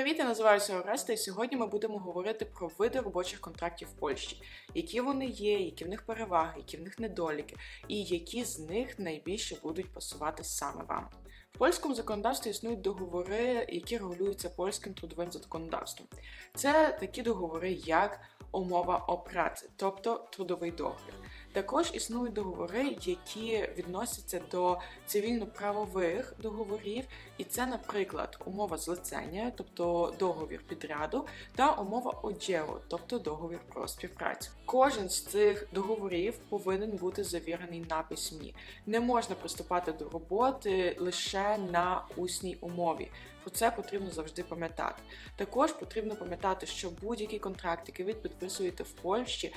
Привіт, я називаюся Ореста, і сьогодні ми будемо говорити про види робочих контрактів в Польщі, які вони є, які в них переваги, які в них недоліки, і які з них найбільше будуть пасувати саме вам. В польському законодавстві існують договори, які регулюються польським трудовим законодавством. Це такі договори, як умова о праці, тобто трудовий договір. Також існують договори, які відносяться до цивільно-правових договорів, і це, наприклад, умова злицення, тобто договір підряду, та умова оджео, тобто договір про співпрацю. Кожен з цих договорів повинен бути завірений на письмі. Не можна приступати до роботи лише на усній умові. Про це потрібно завжди пам'ятати. Також потрібно пам'ятати, що будь-який контракт, який ви підписуєте в Польщі,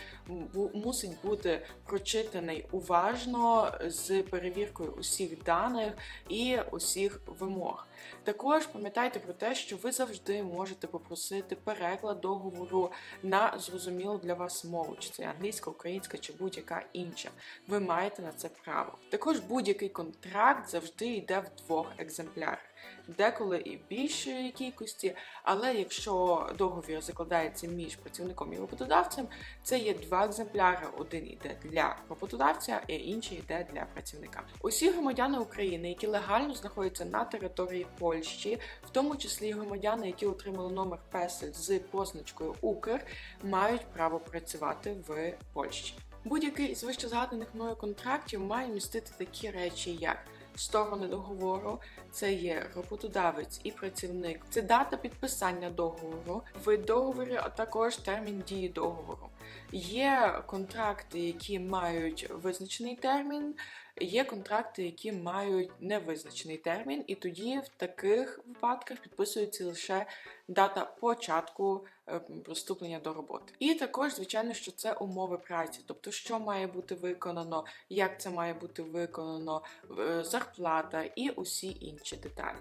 мусить бути прочитаний уважно з перевіркою усіх даних і усіх вимог. Також пам'ятайте про те, що ви завжди можете попросити переклад договору на зрозумілу для вас мову, чи це англійська, українська чи будь-яка інша. Ви маєте на це право. Також будь-який контракт завжди йде в двох екземплярах. Деколи і більшої кількості, але якщо договір закладається між працівником і роботодавцем, це є два екземпляри: один йде для роботодавця, і інший йде для працівника. Усі громадяни України, які легально знаходяться на території Польщі, в тому числі громадяни, які отримали номер песель з позначкою Укр, мають право працювати в Польщі. Будь-який з вище згаданих мною контрактів має містити такі речі, як сторони договору, це є роботодавець і працівник, це дата підписання договору, вид договору, а також термін дії договору. Є контракти, які мають визначений термін, є контракти, які мають невизначений термін, і тоді в таких випадках підписується лише дата початку е, приступлення до роботи. І також, звичайно, що це умови праці, тобто, що має бути виконано, як це має бути виконано, е, зарплата і усі інші деталі.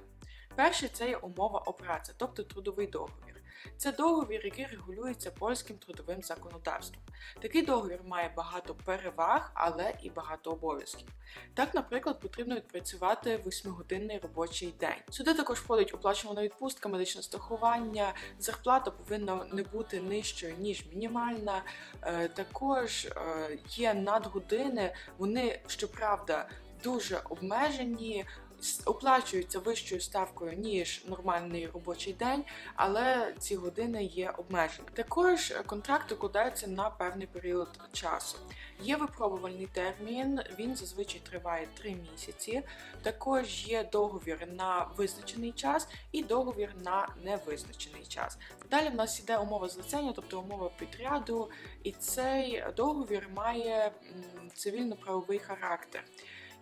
Перше це є умова о праці, тобто трудовий договір. Це договір, який регулюється польським трудовим законодавством. Такий договір має багато переваг, але і багато обов'язків. Так, наприклад, потрібно відпрацювати 8-годинний робочий день. Сюди також входить оплачувана відпустка, медичне страхування, зарплата повинна не бути нижчою ніж мінімальна. Е, Також е, є надгодини, вони щоправда дуже обмежені оплачуються вищою ставкою ніж нормальний робочий день, але ці години є обмежені. Також контракт укладається на певний період часу. Є випробувальний термін, він зазвичай триває 3 місяці. Також є договір на визначений час і договір на невизначений час. Далі в нас іде умова злицення, тобто умова підряду, і цей договір має цивільно-правовий характер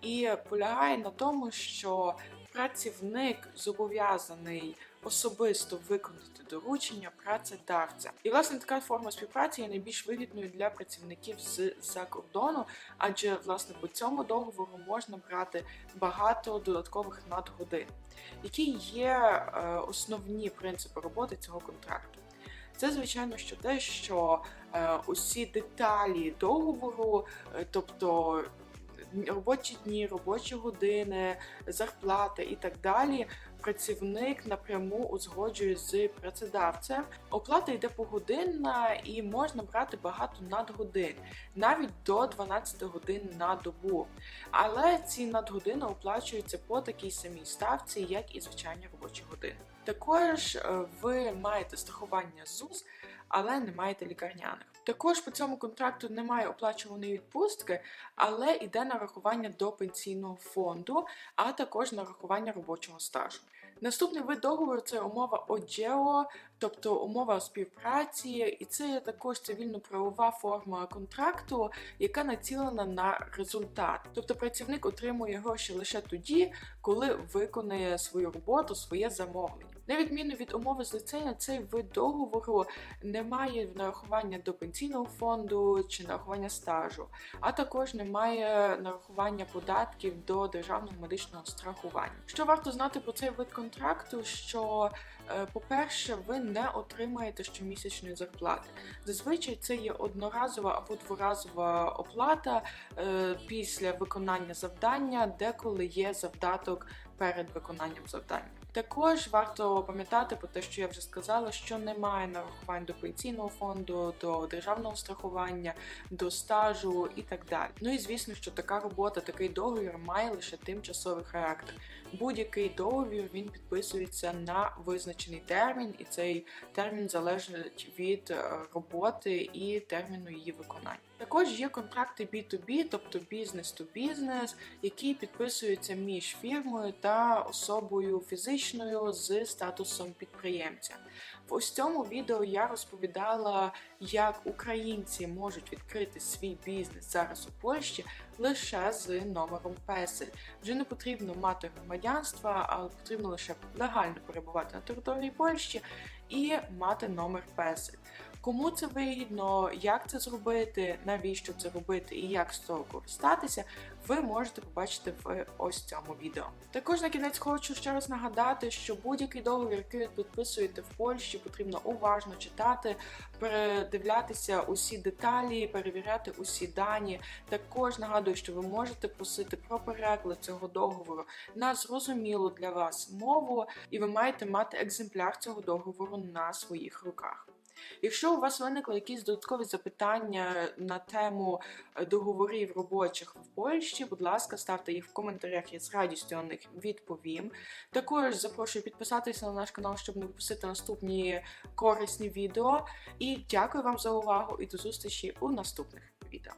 і полягає на тому, що працівник зобов'язаний особисто виконати доручення працедавця. І власне така форма співпраці є найбільш вигідною для працівників з-за кордону, адже власне по цьому договору можна брати багато додаткових надгодин, які є е, основні принципи роботи цього контракту. Це, звичайно, що те, що е, усі деталі договору, е, тобто робочі дні, робочі години, зарплата і так далі. Працівник напряму узгоджує з працедавцем. Оплата йде погодинна і можна брати багато надгодин, навіть до 12 годин на добу. Але ці надгодини оплачуються по такій самій ставці, як і звичайні робочі години. Також е, ви маєте страхування ЗУС, але не маєте лікарняних. Також по цьому контракту немає оплачуваної відпустки, але йде нарахування до пенсійного фонду, а також нарахування робочого стажу. Наступний вид договору це умова ОДЖЕО, тобто умова співпраці, і це також цивільно-правова форма контракту, яка націлена на результат. Тобто працівник отримує гроші лише тоді, коли виконує свою роботу, своє замовлення. На відміну від умови злицення, цей вид договору не має нарахування до пенсійного фонду чи нарахування стажу, а також не має нарахування податків до державного медичного страхування. Що варто знати про цей вид контракту? Що, е, по-перше, ви не отримаєте щомісячної зарплати. Зазвичай це є одноразова або дворазова оплата е, після виконання завдання, деколи є завдаток перед виконанням завдання. Також варто пам'ятати про те, що я вже сказала, що немає нарахувань до пенсійного фонду, до державного страхування, до стажу і так далі. Ну і звісно, що така робота, такий договір має лише тимчасовий характер. Будь-який договір він підписується на визначений термін, і цей термін залежить від е, роботи і терміну її виконання. Також є контракти B2B, тобто бізнес to бізнес, які підписуються між фірмою та особою фізичною з статусом підприємця. В ось цьому відео я розповідала, як українці можуть відкрити свій бізнес зараз у Польщі лише з номером песель. Вже не потрібно мати громадянство, а потрібно лише легально перебувати на території Польщі і мати номер песель. Кому це вигідно, як це зробити, навіщо це робити і як з цього користатися, ви можете побачити в ось цьому відео. Також на кінець хочу ще раз нагадати, що будь-який договір, який підписуєте в Польщі, потрібно уважно читати, передивлятися усі деталі, перевіряти усі дані. Також нагадую, що ви можете просити про переклад цього договору на зрозумілу для вас мову, і ви маєте мати екземпляр цього договору на своїх руках. Якщо у вас виникли якісь додаткові запитання на тему е, договорів робочих в Польщі, будь ласка, ставте їх в коментарях, я з радістю на них відповім. Також запрошую підписатися на наш канал, щоб не випустити наступні корисні відео. І дякую вам за увагу і до зустрічі у наступних відео.